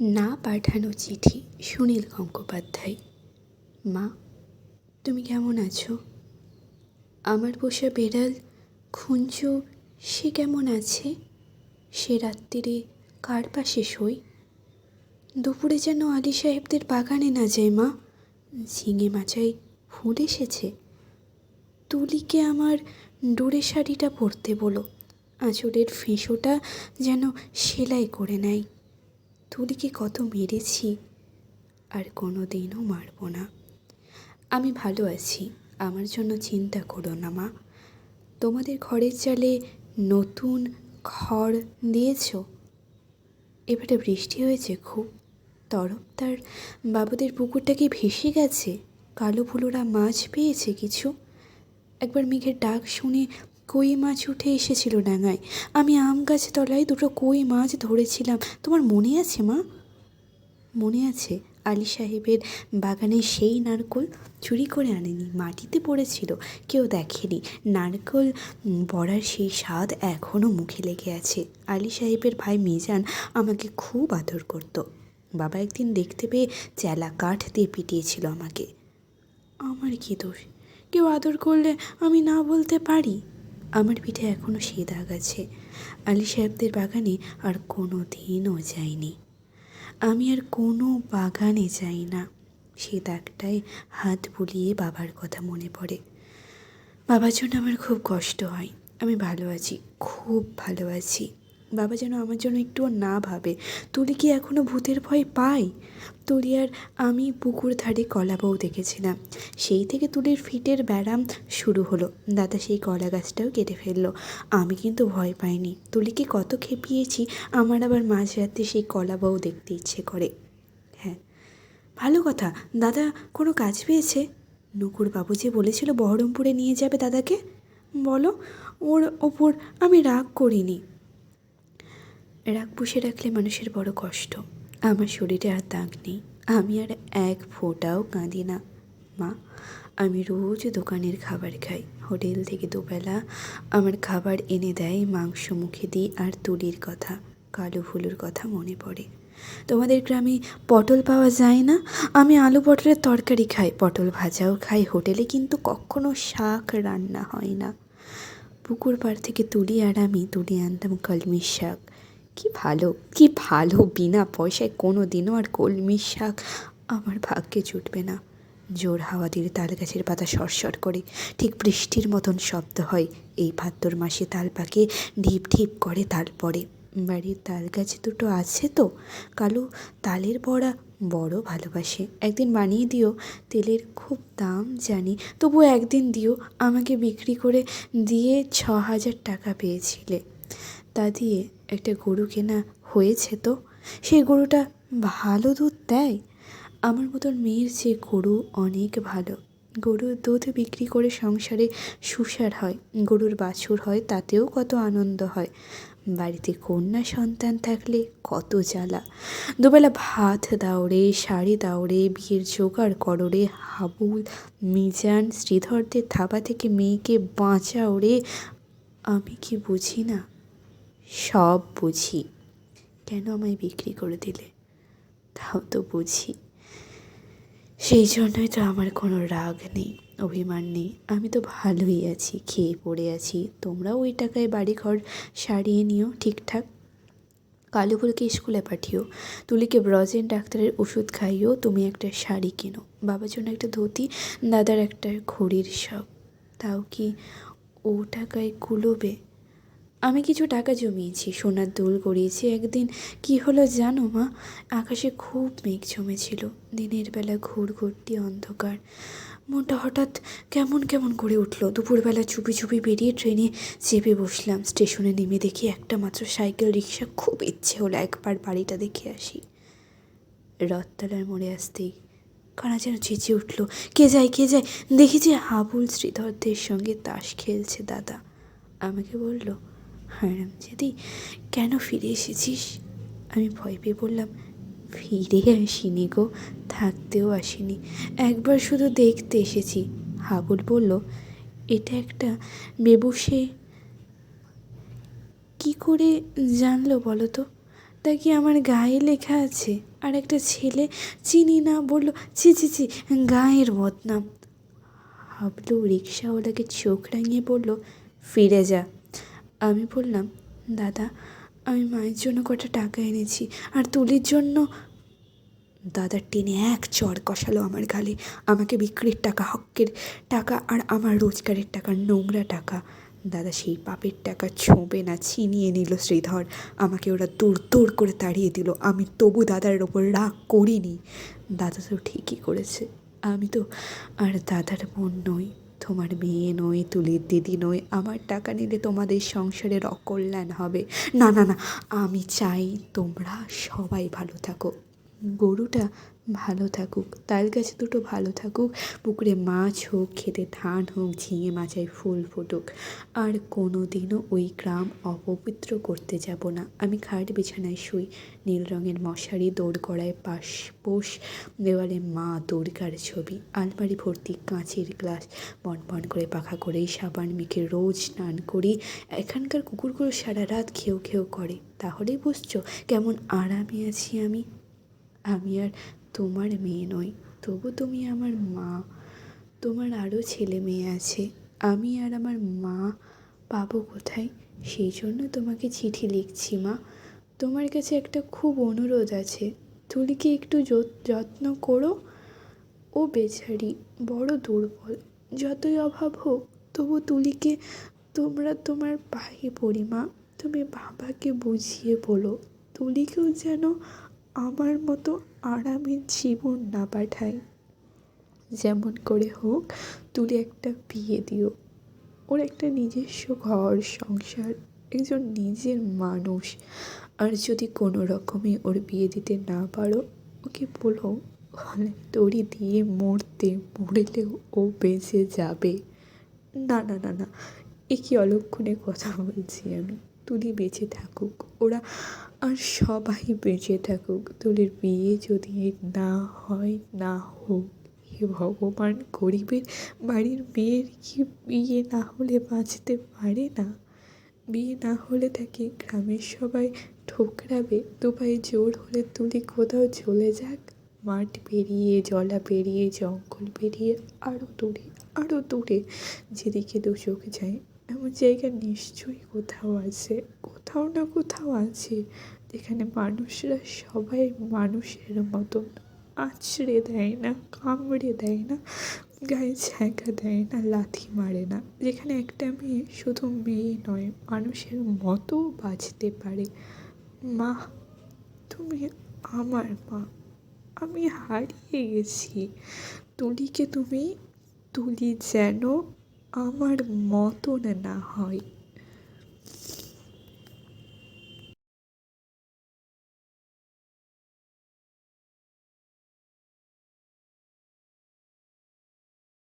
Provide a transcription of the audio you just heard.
না পাঠানো চিঠি সুনীল গঙ্গোপাধ্যায়। মা, তুমি কেমন আছো? আমার পোষা বেড়াল খুঞ্চু সে কেমন আছে? সে রাত্রিরে কার পাশে শোয়? দুপুরে যেন আলি সাহেবদের বাগানে না যায়, মা। ঝিঙে মাচায় ফুল এসেছে। তুলিকে আমার ডোরে শাড়িটা পরতে বলো। আঁচলের ফেঁসোটা যেন সেলাই করে নেয়। তুলিকে কত মেরেছি? আর কোনো দিনও মারব না। আমি ভালো আছি, আমার জন্য চিন্তা করো না মা। তোমাদের ঘরের চালে নতুন খড় দিয়েছ? এবারে বৃষ্টি হয়েছে খুব। তরফদার বাবুদের পুকুরটা কি ভেসে গেছে? কালো ফুলোরা মাছ পেয়েছে কিছু? একবার মেঘের ডাক শুনে কই মাছ উঠে এসেছিল ডাঙায়? আমি আম গাছ তলায় দুটো কই মাছ ধরেছিলাম। তোমার মনে আছে, মা? মনে আছে। আলী সাহেবের বাগানে সেই নারকোল চুরি করে আনেনি, মাটিতে পড়েছিল। কেউ দেখেনি। নারকোল বড়ার সেই স্বাদ এখনও মুখে লেগে আছে। আলী সাহেবের ভাই মিজান আমাকে খুব আদর করত। বাবা একদিন দেখতে পেয়ে চেলা কাঠ দিয়ে পিটিয়েছিল আমাকে। আমার কি দোষ? কেউ আদর করলে আমি না বলতে পারি? আমার পিঠে এখনও সে দাগ আছে। আলী সাহেবদের বাগানে আর কোনো দিনও যাইনি। আমি আর কোনো বাগানে যাই না। সে দাগটায় হাত বুলিয়ে বাবার কথা মনে পড়ে। বাবার জন্য আমার খুব কষ্ট হয়। আমি ভালো আছি, খুব ভালো আছি। বাবা যেন আমার জন্য একটুও না ভাবে। তুলি কি এখনও ভূতের ভয় পাই তুলি আর আমি পুকুর ধারে কলা বউ দেখেছিলাম। সেই থেকে তুলির ফিটের ব্যারাম শুরু হলো। দাদা সেই কলা গাছটাও কেটে ফেলল। আমি কিন্তু ভয় পাইনি। তুলিকে কত খেপিয়েছি, আমার আবার মাঝরাতে সেই কলা বউ দেখতে ইচ্ছে করে। হ্যাঁ ভালো কথা। দাদা কোনো কাজ পেয়েছে? নুকুর বাবু যে বলেছিল বহরমপুরে নিয়ে যাবে দাদাকে? বলো, ওর ওপর আমি রাগ করিনি। রাগ পুষে রাখলে মানুষের বড় কষ্ট। আমার শরীরে আর দাগ নেই। আমি আর এক ফোঁটাও কাঁদি না। মা, আমি রোজ দোকানের খাবার খাই। হোটেল থেকে দুবেলা আমার খাবার এনে দেয় মাংস মুখে দিই আর তুলির কথা, কালো ফুলুর কথা মনে পড়ে। তোমাদের গ্রামে পটল পাওয়া যায় না? আমি আলু পটলের তরকারি খাই, পটল ভাজাও খাই। হোটেলে কিন্তু কখনো শাক রান্না হয় না। পুকুর পাড় থেকে তুলি আর আমি তুলে আনতাম কলমির শাক। কি ভালো কি ভালো বিনা পয়সায় কোনো দিনও আর কলমির শাক আমার ভাগ্যে জুটবে না। জোর হাওয়া দিলে তাল গাছের পাতা সরসর করে, ঠিক বৃষ্টির মতন শব্দ হয়। এই ভাদ্র মাসে তাল পাকে, ঢিপ ঢিপ করে তাল পড়ে। বাড়ির তাল গাছ দুটো আছে তো? কালু তালের বড়া বড় ভালোবাসে। একদিন বানিয়ে দিও, তেলের খুব দাম জানি। তবু একদিন দিও, আমাকে বিক্রি করে দিয়ে ছ হাজার টাকা পেয়েছিলে। তা দিয়ে একটা গরু কেনা হয়েছে তো? সেই গরুটা ভালো দুধ দেয়? আমার মতন মেয়ের যে গরু অনেক ভালো। গরুর দুধ বিক্রি করে সংসারে সুসার হয়, গরুর বাছুর হয়, তাতেও কত আনন্দ হয়। বাড়িতে কন্যা সন্তান থাকলে কত জ্বালা। দুবেলা ভাত দাও রে, শাড়ি দাও রে, বিয়ের জোগাড় করো রে হাবুল মিজান, শ্রীধরদের থাবা থেকে মেয়েকে বাঁচাও রে। আমি কি বুঝি না? সব বুঝি। কেন আমায় বিক্রি করে দিলে? তাও তো বুঝি। সেই জন্যই তো আমার কোনো রাগ নেই, অভিমান নেই। আমি তো ভালোই আছি, খেয়ে পড়ে আছি। তোমরাও ওই টাকায় বাড়ি ঘর সারিয়ে নিও, ঠিকঠাক। কালো ফুলকে স্কুলে পাঠিও। তুলিকে ব্রজেন ডাক্তারের ওষুধ খাইও। তুমি একটা শাড়ি কেনো। বাবার জন্য একটা ধুতি, দাদার একটা ঘড়ির শখ। তাও কি ও টাকায় কুলোবে? আমি কিছু টাকা জমিয়েছি, সোনার দোল গড়িয়েছি। একদিন কি হলো জানো মা? আকাশে খুব মেঘ জমেছিল। দিনের বেলা ঘুর ঘুরঘুরটি অন্ধকার। মনটা হঠাৎ কেমন কেমন করে উঠল। দুপুরবেলা চুপি চুপি বেরিয়ে ট্রেনে চেপে বসলাম। স্টেশনে নেমে দেখি একটা মাত্র সাইকেল রিক্সা খুব ইচ্ছে হলো একবার বাড়িটা দেখে আসি। রথতলার মোড়ে আসতেই কারা যেন চেঁচিয়ে উঠল, কে যায় কে যায়? দেখি যে হাবুল শ্রীধরদের সঙ্গে তাস খেলছে দাদা। আমাকে বলল হারাম। যদি কেন ফিরে এসেছিস? আমি ভয় পেয়ে বললাম, ফিরে আসিনি গো, থাকতেও আসিনি। একবার শুধু দেখতে এসেছি। হাবুল বলল, এটা একটা বেবুসে কি করে জানলো বলো তো? তা কি আমার গায়ে লেখা আছে? আর একটা ছেলে চিনি না বলল, ছি ছি ছি, গায়ের বদনাম। হাবলু রিক্সাওয়ালাকে চোখ রাঙিয়ে বলল, ফিরে যা। আমি বললাম, দাদা, আমি মায়ের জন্য কটা টাকা এনেছি, আর তুলির জন্য দাদা টেনে এক চর কষালো আমার গালে। আমাকে বিক্রির টাকা হক্কের টাকা, আর আমার রোজগারের টাকা, নোংরা টাকা। দাদা সেই পাপের টাকা ছোঁবে না, ছিনিয়ে নিল শ্রীধর। আমাকে ওরা দূর দূর করে তাড়িয়ে দিল। আমি তবু দাদার ওপর রাগ করিনি। দাদা তো ঠিকই করেছে। আমি তো আর দাদার বোন নই। তোমার মেয়ে নয়, তুলির দিদি নয়, আমার টাকা নিলে তোমাদের সংসারের অকল্যাণ হবে। না না না, আমি চাই তোমরা সবাই ভালো থাকো। গরুটা ভালো থাকুক, তাল গাছে দুটো ভালো থাকুক, পুকুরে মাছ হোক খেতে ধান হোক, ঝিঙে মাচায় ফুল ফুটুক। আর কোনো দিনও ওই গ্রাম অপবিত্র করতে যাব না। আমি খাট বিছানায় শুই, নীল রঙের মশারি দৌড় করায় পাশ পোষ, দেওয়ালে মা দুর্গার ছবি, আলমারি ভর্তি কাঁচের গ্লাস, বন বন করে পাখা করেই সাবান মেখে রোজ স্নান করি। এখানকার কুকুরগুলো সারা রাত খেউ খেউ করে। তাহলেই বুঝছ কেমন আরামে আছি আমি। আমি আর তোমার মেয়ে নই, তবু তুমি আমার মা। তোমার আরও ছেলে মেয়ে আছে, আমি আর আমার মা পাবো কোথায়? সেই জন্য তোমাকে চিঠি লিখছি মা। তোমার কাছে একটা খুব অনুরোধ আছে তুলিকে একটু যত- যত্ন করো? ও বেচারি বড় দুর্বল, যতই অভাব হোক, তবু তুলিকে তোমরা তোমার পায়ে পড়ি মা। তুমি বাবাকে বুঝিয়ে বলো, তুলিকেও যেন আমার মতো আরামের জীবন না পাঠায়। যেমন করে হোক, তুলে একটা বিয়ে দিও। ওর একটা নিজস্ব ঘর, সংসার, একজন নিজের মানুষ। আর যদি কোনো রকমে ওর বিয়ে দিতে না পারো, ওকে বলো গলায় দড়ি দিয়ে মরতে, মরেলেও ও বেঁচে যাবে। না না না না, এ কি অলক্ষণে কথা বলছি আমি? তুলি বেঁচে থাকুক। ওরা আর সবাই বেঁচে থাকুক। তুলির বিয়ে যদি না হয়, না হোক, হে ভগবান, গরিবের বাড়ির মেয়ের কি বিয়ে না হলে বাঁচতে পারে না? বিয়ে না হলে তাকে গ্রামের সবাই ঠোকরাবে। দুপায়ে জোর হলে তুলি কোথাও চলে যাক। মাঠ পেরিয়ে, জলা পেরিয়ে, জঙ্গল পেরিয়ে আরও দূরে আরও দূরে। যেদিকে দু চোখ যায় এমন জায়গা নিশ্চয়ই কোথাও আছে, কোথাও না কোথাও আছে, যেখানে মানুষরা সবাই মানুষের মতন আছড়ে দেয় না, কামড়ে দেয় না, গায়ে ছ্যাঁকা দেয় না, লাথি মারে না। যেখানে একটা মেয়ে শুধু মেয়ে নয়, মানুষের মতো বাঁচতে পারে। মা, তুমি আমার মা, আমি হারিয়ে গেছি। তুলিকে তুমি তুলি যেন আমার মতন না হয়।